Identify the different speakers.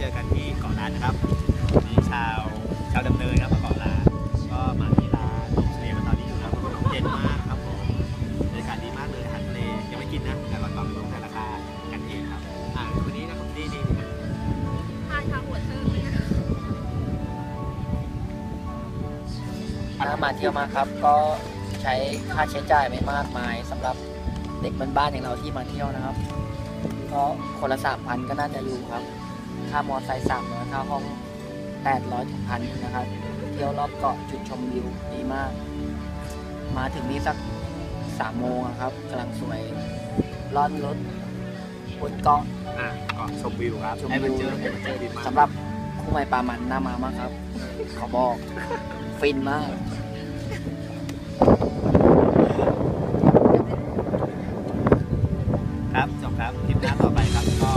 Speaker 1: เจอกันที่เกาะล้านนะครับมีชาวชาวดำเนินครับมาเกาะล้านก็มาที่ร้านลมทะเลมาตอนนี้อยู่แล้วเย็นมากครับผมบรรยากาศดีมากเลยอาหารทะเลยังไม่กินนะแต่เราก็ลงแต่ราคากันเองครับอ่าคนนี้นะครับนี่นี่นี่
Speaker 2: ทานทาหัวเทิงเลยนะ
Speaker 1: ถ้ามาเที่ยวม
Speaker 3: าครับก็ใช้ค่าใช้จ่ายไม่มากมายสำหรับเด็กบ้านๆอย่างเราที่มาเที่ยวนะครับ ก็คนละสามพันก็น่าจะอยู่ครับ ค่ามอไซค์สามนะค่าห้องแปดร้อยถึงพันนะครับ เที่ยวรอบเกาะจุดชมวิวดีมาก มาถึงนี่สักสามโมงครับกำลังสวยล่อนรถบนเกาะ
Speaker 1: เกาะชมวิวครับชมวิวสำหรับ
Speaker 3: คู่ใหม่ปลามันน่ามามากครับ ขอบอก ฟินมาก
Speaker 1: ครับจบครับคลิปหน้าต่อไปครับก็